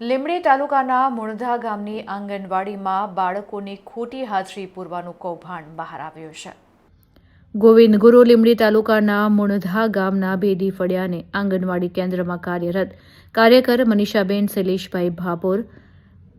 લીમડી તાલુકાના મુણધા ગામની આંગણવાડીમાં બાળકોની ખોટી હાજરી પૂરવાનું કૌભાંડ બહાર આવ્યું છે. ગોવિંદ ગુરુ લીમડી તાલુકાના મુણધા ગામના ભેદી ફળિયાને આંગણવાડી કેન્દ્રમાં કાર્યરત કાર્યકર મનીષાબેન શૈલેષભાઈ ભાભોર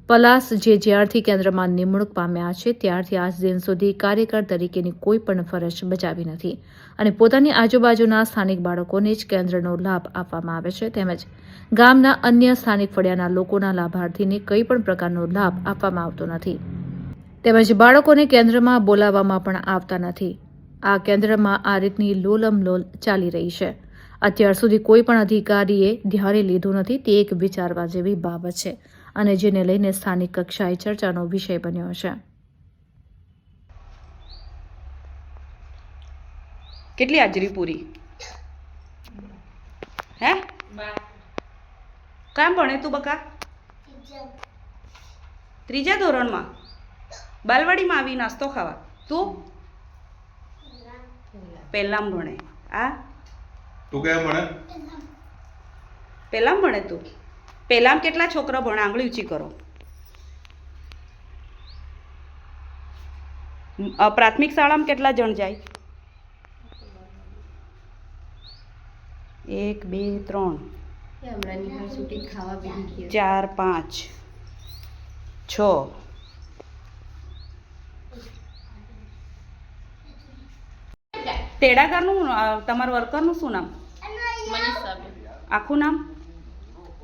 પલાસ, જે જ્યારથી કેન્દ્રમાં નિમણૂક પામ્યા છે, ત્યારથી આજ દિન સુધી કાર્યકર તરીકેની કોઈ પણ ફરજ બજાવી નથી અને પોતાની આજુબાજુના સ્થાનિક બાળકોને જ કેન્દ્રનો લાભ આપવામાં આવે છે. તેમજ ગામના અન્ય સ્થાનિક ફળિયાના લોકોના લાભાર્થીને કંઈ પણ પ્રકારનો લાભ આપવામાં આવતો નથી. તેમજ બાળકોને કેન્દ્રમાં બોલાવવામાં પણ આવતા નથી. આ કેન્દ્રમાં આ રીતની લોલમ લોલ ચાલી રહી છે. અત્યાર સુધી કોઈ પણ અધિકારીએ ધ્યાને લીધું નથી તે એક વિચારવા જેવી બાબત છે અને જેને લઈને સ્થાનિક કક્ષાએ ચર્ચાનો વિષય બન્યો છે. કેટલી હાજરી પૂરી? હે? કામ ભણે તું બકા? ત્રીજા ધોરણમાં? બાલવાડીમાં આવી નાસ્તો ખાવા. તું? પહેલામ ભણે. આ? તું કેમ ભણે? પહેલામ ભણે તું. પહેલામ કેટલા છોકરા ભણે? આંગળી ઊંચી કરો. પ્રાથમિક શાળામાં કેટલા જણ જાય? એક બે ત્રણ. ચાર પાંચ. છ. તેડાગરનું તમારું વર્કરનું શું નામ? મનીષાબેન. આખું નામ?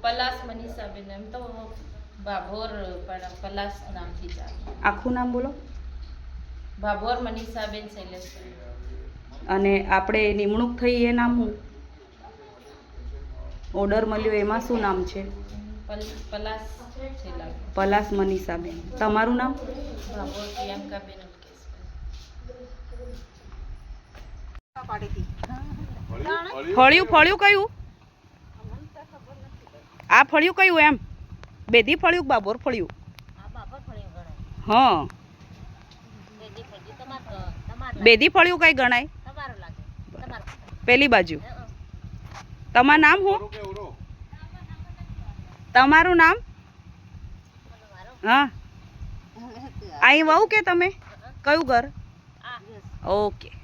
પલાસ મનીષાબેન એમ તો ભાભોર પણ પલાસ નામથી ચાલે આખું નામ બોલો. ભાભોર મનીષાબેન શૈલેષ. અને આપણે નિમણૂક થઈ એ નામ શું? ઓર્ડર મળ્યો એમાં શું નામ છે? પલ પલાસ પલાસ મનીષાબેન. તમારું નામ? ભાભોર પ્રિયંકાબેન ફળિયું ફળિયું કયું? આ ફળિયું કયું એમ? બેદી ફળિયું બાબોર ફળિયું? હા. બેદી ફળિયું કઈ ગણાય? પેલી બાજુ. તમારું નામ શું? તમારું નામ? હા. અહીં વહુ કે તમે? કયું ઘર? ઓકે.